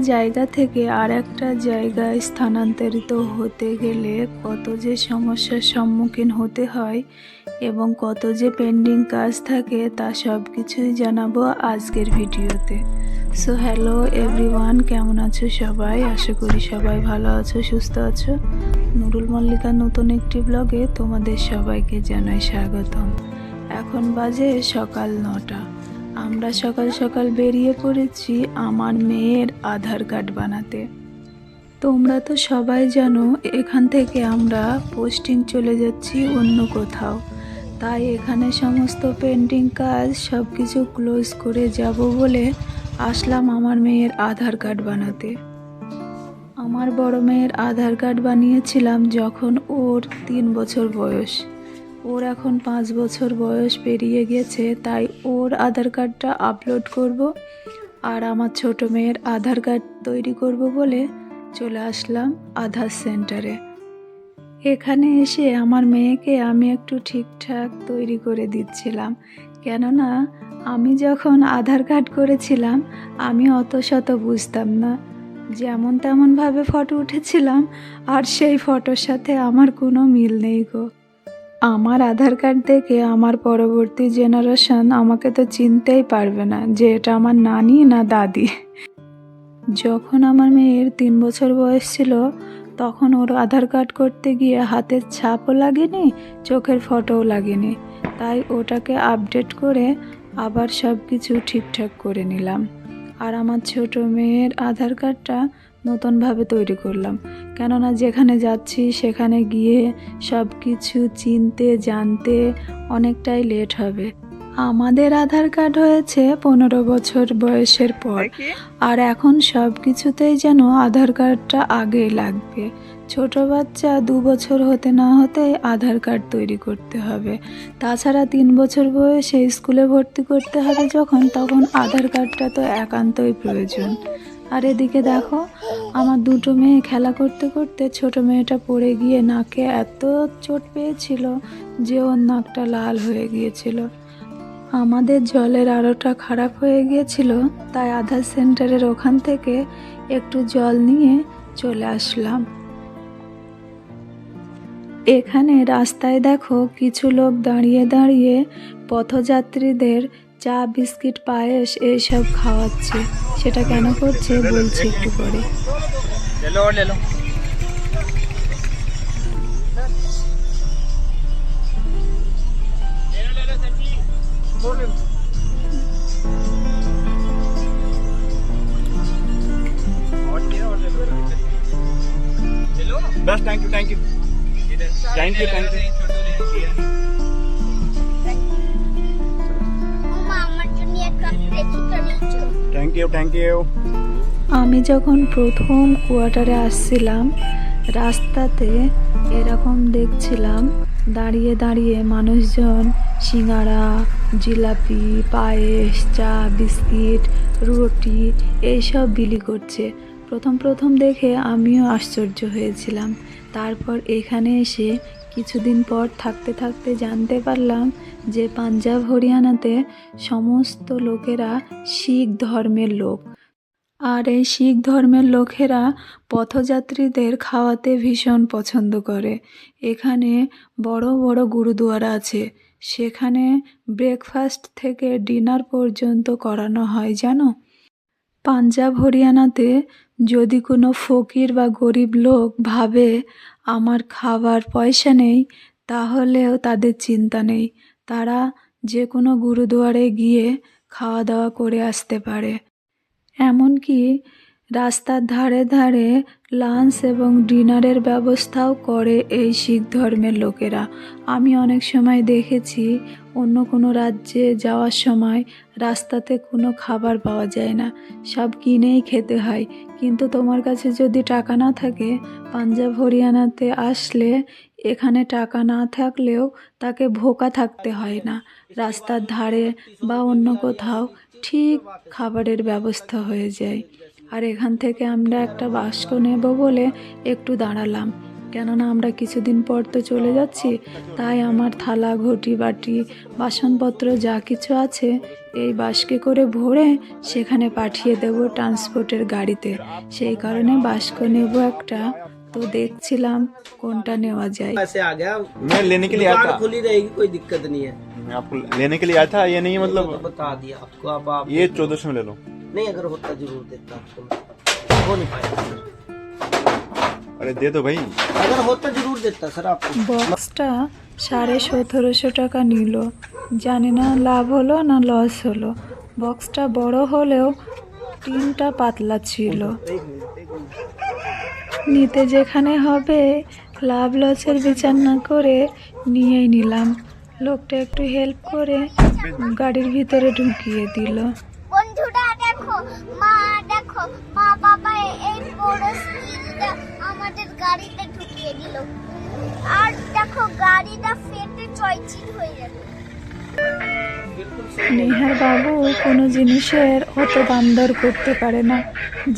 জায়গা থেকে আর একটা জায়গায় স্থানান্তরিত হতে গেলে কত যে সমস্যার সম্মুখীন হতে হয় এবং কত যে পেন্ডিং কাজ থাকে তা সব কিছুই জানাব আজকের ভিডিওতে। সো হ্যালো এভরিওয়ান কেমন আছো সবাই? আশা করি সবাই ভালো আছো, সুস্থ আছো। নুরুল মল্লিকার নতুন একটি ব্লগে তোমাদের সবাইকে জানাই স্বাগতম। এখন বাজে সকাল নটা। আমরা সকাল সকাল বেরিয়ে পড়েছি আমার মেয়ের আধার কার্ড বানাতে। তোমরা তো সবাই জানো, এখান থেকে আমরা পোস্টিং চলে যাচ্ছি অন্য কোথাও। তাই এখানে সমস্ত পেন্টিং কাজ সব কিছু ক্লোজ করে যাব বলে আসলাম আমার মেয়ের আধার কার্ড বানাতে। আমার বড় মেয়ের আধার কার্ড বানিয়েছিলাম যখন ওর তিন বছর বয়স। ওর এখন পাঁচ বছর বয়স পেরিয়ে গেছে, তাই ওর আধার কার্ডটা আপলোড করব আর আমার ছোট মেয়ের আধার কার্ড তৈরি করব বলে চলে আসলাম আধার সেন্টারে। এখানে এসে আমার মেয়েকে আমি একটু ঠিকঠাক তৈরি করে দিচ্ছিলাম। কেননা, আমি যখন আধার কার্ড করেছিলাম, আমি অত শত বুঝতাম না। যেমন তেমনভাবে ফটো উঠেছিলাম, আর সেই ফটোর সাথে আমার কোনো মিল নেই গো। আমার আধার কার্ড দেখে আমার পরবর্তী জেনারেশন আমাকে তো চিনতেই পারবে না যে এটা আমার নানি না দাদি। যখন আমার মেয়ের তিন বছর বয়স ছিল, তখন ওর আধার কার্ড করতে গিয়ে হাতের ছাপও লাগেনি, চোখের ফটোও লাগেনি। তাই ওটাকে আপডেট করে আবার সব কিছু ঠিকঠাক করে নিলাম। আর আমার ছোট মেয়ের আধার কার্ডটা নতুনভাবে তৈরি করলাম। কেননা যেখানে যাচ্ছি সেখানে গিয়ে সব কিছু চিনতে জানতে অনেকটাই লেট হবে। আমাদের আধার কার্ড হয়েছে পনেরো বছর বয়সের পর। আর এখন সব কিছুতেই যেন আধার কার্ডটা আগেই লাগবে। ছোট বাচ্চা দু বছর হতে না হতেই আধার কার্ড তৈরি করতে হবে। তাছাড়া তিন বছর বয়সে স্কুলে ভর্তি করতে হবে যখন তখন আধার কার্ডটা তো একান্তই প্রয়োজন। আর এদিকে দেখো, আমার দুটো মেয়ে খেলা করতে করতে ছোট মেয়েটা পড়ে গিয়ে নাকে এত চোট পেয়েছিল যে ওর নাকটা লাল হয়ে গিয়েছিল। আমাদের জলের আলোটা খারাপ হয়ে গিয়েছিল, তাই আধার সেন্টারের ওখান থেকে একটু জল নিয়ে চলে আসলাম। এখানে রাস্তায় দেখো, কিছু লোক দাঁড়িয়ে দাঁড়িয়ে পথযাত্রীদের চা বিস্কিট পায়েস এইসব খাওয়াচ্ছে। সেটা কেন করছে বলছে একটু পরে। thank you, thank you. Thank you, thank you. Thank you thank you আমি যখন প্রথম কোয়ার্টারে আসছিলাম, রাস্তাতে এরকম দেখছিলাম, দাঁড়িয়ে দাঁড়িয়ে মানুষজন সিঙ্গারা, জিলাপি, পায়েস, চা, বিস্কিট, রুটি এইসব বিলি করছে। প্রথম প্রথম দেখে আমিও আশ্চর্য হয়েছিলাম। তারপর এখানে এসে কিছুদিন পর থাকতে থাকতে জানতে পারলাম যে পাঞ্জাব, হরিয়ানাতে সমস্ত লোকেরা শিখ ধর্মের লোক। আর এই শিখ ধর্মের লোকেরা পথযাত্রীদের খাওয়াতে ভীষণ পছন্দ করে। এখানে বড় বড় গুরুদুয়ারা আছে। সেখানে ব্রেকফাস্ট থেকে ডিনার পর্যন্ত করানো হয়, জানো? পাঞ্জাব, হরিয়ানাতে যদি কোনো ফকির বা গরিব লোক ভাবে আমার খাবার পয়সা নেই, তাহলেও তাদের চিন্তা নেই। তারা যে কোনো গুরুদুয়ারে গিয়ে খাওয়া দাওয়া করে আসতে পারে। এমনকি রাস্তার ধারে ধারে লাঞ্চ এবং ডিনারের ব্যবস্থাও করে এই শিখ ধর্মের লোকেরা। আমি অনেক সময় দেখেছি, অন্য কোনো রাজ্যে যাওয়ার সময় রাস্তাতে কোনো খাবার পাওয়া যায় না। সব কিনেই খেতে হয়। কিন্তু তোমার কাছে যদি টাকা না থাকে, পাঞ্জাব, হরিয়ানাতে আসলে এখানে টাকা না থাকলেও তাকে ভোকা থাকতে হয় না। রাস্তার ধারে বা অন্য কোথাও ঠিক খাবারের ব্যবস্থা হয়ে যায়। আর এখান থেকে আমরা একটা বাস্ক নেব বলে একটু দাঁড়ালাম কেননা আমরা কিছুদিন পর তো চলে যাচ্ছি তাই আমার থালা ঘটি বাটি বাসনপত্র যা কিছু আছে এই বাসকে করে ভরে সেখানে পাঠিয়ে দেব ট্রান্সপোর্টের গাড়িতে সেই কারণে বাস্ক নেব একটা তো দেখছিলাম কোনটা নেওয়া যায় ऐसे आ गया मैं लेने के लिए आया दुकान था खुली रहेगी कोई दिक्कत नहीं है मैं आपको लेने के लिए आया था ये नहीं है तो मतलब बता दिया आपको अब आप ये चौदह सौ में ले लो नहीं अगर होता जरूर देता आपको हो नहीं पाएगा सर अरे दे दो भाई अगर होता जरूर देता सर आपको বক্সটা সাড়ে সতেরোশো টাকা নিল জানি না লাভ হলো না লস হলো বক্সটা বড় হলেও টিনটা পাতলা ছিল নিতে যেখানে হবে লাভ লসের বিচার না করে নিয়েই নিলাম লোকটা একটু হেল্প করে গাড়ির ভিতরে ঢুকিয়ে দিল বন্ধুরা দেখো, মা দেখো, মা বাবা এই বড় আমাদের গাড়িতে ঢুকিয়ে দিল। আর দেখো, গাড়িটা ফেটে হয়ে নেহার বাবু কোনো জিনিসের অত দাম দর করতে পারে না।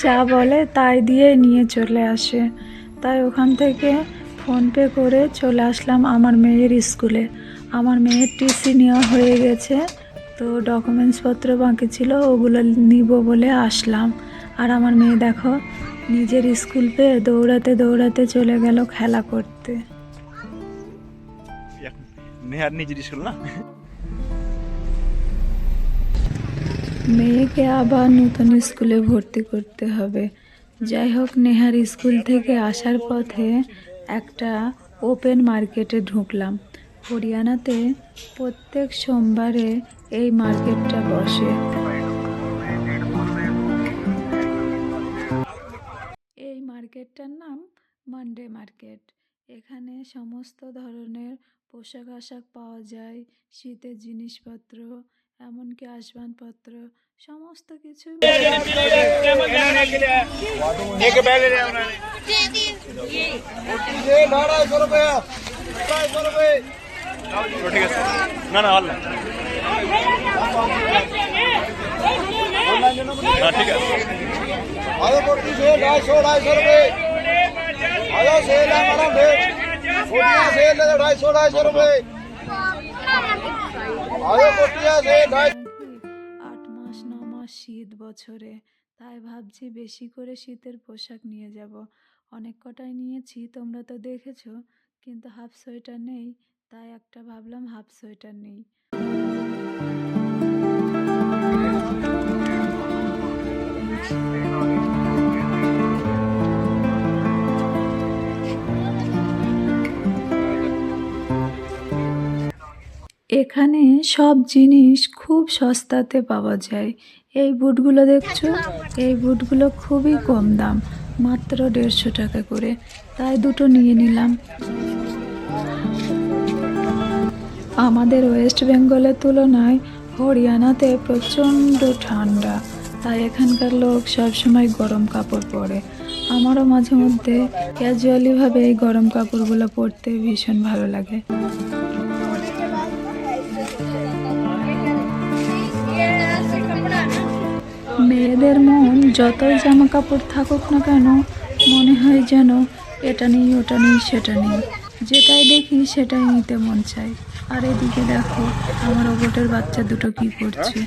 যা বলে তাই দিয়ে নিয়ে চলে আসে। তাই ওখান থেকে ফোনপে করে চলে আসলাম আমার মেয়ের স্কুলে। আমার মেয়ের টিসি নেওয়া হয়ে গেছে। তো ডকুমেন্টসপত্র বাকি ছিল ওগুলো নিব বলে আসলাম। আর আমার মেয়ে দেখো নিজের স্কুল পেয়ে দৌড়াতে দৌড়াতে চলে গেল খেলা করতে। নিজের স্কুল না? মেয়েকে আবার নতুন স্কুলে ভর্তি করতে হবে। যাই হোক নেহার স্কুল থেকে আসার পথে একটা ওপেন মার্কেটে ঢুকলাম। হরিয়ানাতে প্রত্যেক সোমবারে এই মার্কেটটা বসে। এই মার্কেটটার নাম মানডে মার্কেট। এখানে সমস্ত ধরনের পোশাক আশাক পাওয়া যায় শীতের জিনিসপত্র এমনকি আসবানপত্র সমস্ত কিছু না না। আট মাস, ন মাস শীত বছরে, তাই ভাবছি বেশি করে শীতের পোশাক নিয়ে যাব। অনেক কটাই নিয়েছি, তোমরা তো দেখেছ, কিন্তু হাফ সোয়েটার নেই, তাই একটা ভাবলাম হাফ সোয়েটার নেই। এখানে সব জিনিস খুব সস্তাতে পাওয়া যায়। এই বুটগুলো দেখছ? এই বুটগুলো খুবই কম দাম, মাত্র দেড়শো টাকা করে। তাই দুটো নিয়ে নিলাম। আমাদের ওয়েস্ট বেঙ্গলের তুলনায় হরিয়ানাতে প্রচণ্ড ঠান্ডা। তাই এখানকার লোক সবসময় গরম কাপড় পরে। আমারও মাঝে মধ্যে ক্যাজুয়ালিভাবে এই গরম কাপড়গুলো পরতে ভীষণ ভালো লাগে। মেয়েদের মন যতই জামা কাপড় থাকুক না কেন, মনে হয় যেন এটা নেই, ওটা নেই, সেটা নেই। যেটাই দেখি সেটাই নিতে মন চায়। আর এদিকে দেখো আমার রোবটের বাচ্চা দুটো কি করছে?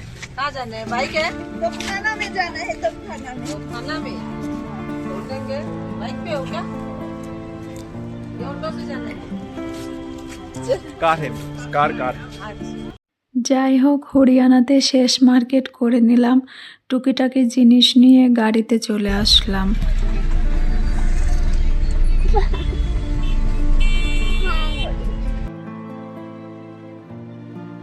যাই হোক হরিয়ানাতে শেষ মার্কেট করে নিলাম। টুকিটাকি জিনিস নিয়ে গাড়িতে চলে আসলাম।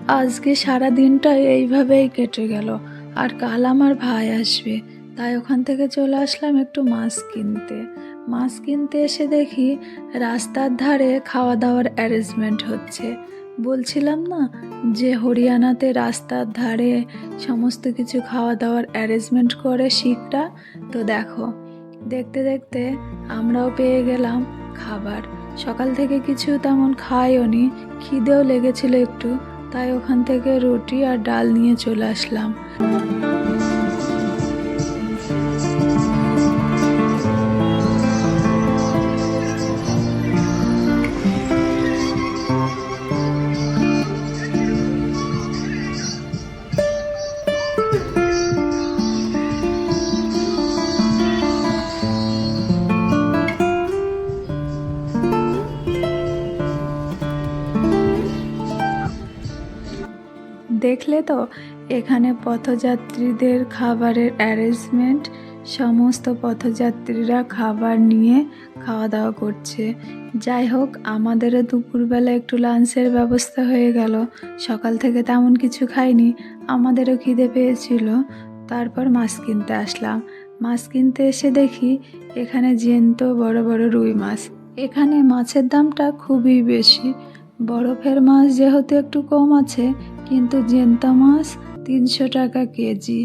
আজকে সারা দিনটা এইভাবেই কেটে গেল। আর কাল আমার ভাই আসবে, তাই ওখান থেকে চলে আসলাম একটু মাছ কিনতে। মাছ কিনতে এসে দেখি রাস্তার ধারে খাওয়া দাওয়ার অ্যারেঞ্জমেন্ট হচ্ছে। বলছিলাম না যে হরিয়ানাতে রাস্তার ধারে সমস্ত কিছু খাওয়া দাওয়ার অ্যারেঞ্জমেন্ট করে শিখরা? তো দেখো, দেখতে দেখতে আমরাও পেয়ে গেলাম খাবার। সকাল থেকে কিছু তেমন খাইও নি খিদেও লেগেছিল একটু। তাই ওখান থেকে রুটি আর ডাল নিয়ে চলে আসলাম। তো? এখানে পথযাত্রীদের খাবারের অ্যারেঞ্জমেন্ট, সমস্ত পথযাত্রীরা খাবার নিয়ে খাওয়া দাওয়া করছে। যাই হোক, আমাদেরও দুপুরবেলা একটু লাঞ্চের ব্যবস্থা হয়ে গেল। সকাল থেকে তেমন কিছু খাইনি, আমাদেরও খিদে পেয়েছিল। তারপর মাছ কিনতে আসলাম। মাছ কিনতে এসে দেখি এখানে জ্যান্ত বড় বড় রুই মাছ। এখানে মাছের দামটা খুবই বেশি। বরফের মাছ যেহেতু একটু কম আছে কিন্তু জেন্তা মাছ তিনশো টাকা কেজি।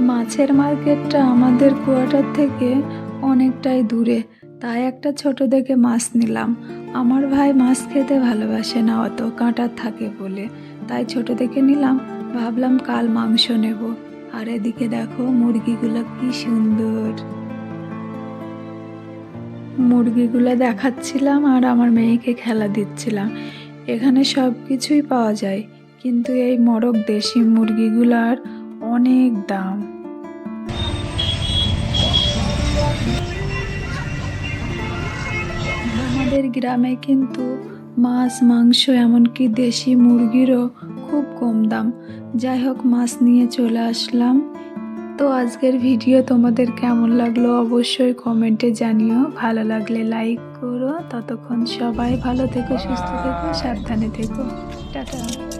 মাছের মার্কেটটা আমাদের কোয়ার্টার থেকে অনেকটাই দূরে, তাই একটা ছোট দেখে মাছ নিলাম। আমার ভাই মাছ খেতে ভালোবাসে না অত কাঁটার থাকে বলে। তাই ছোট দেখে নিলাম, ভাবলাম কাল মাংস নেব। আর এদিকে দেখো মুরগিগুলো কি সুন্দর। মুরগিগুলো দেখাচ্ছিলাম আর আমার মেয়েকে খেলা দিচ্ছিলাম। এখানে সব কিছুই পাওয়া যায়, কিন্তু এই মরক দেশি মুরগিগুলার অনেক দাম। আমাদের গ্রামে কিন্তু মাছ, মাংস, এমনকি দেশি মুরগিরও খুব কম দাম। যাই হোক, মাছ নিয়ে চলে আসলাম। তো আজকের ভিডিও তোমাদের কেমন লাগল অবশ্যই কমেন্টে জানিও। ভালো লাগলে লাইক করো। ততক্ষণ সবাই ভালো থেকো, সুস্থ থেকো, সাবধানে থেকো। টাটা।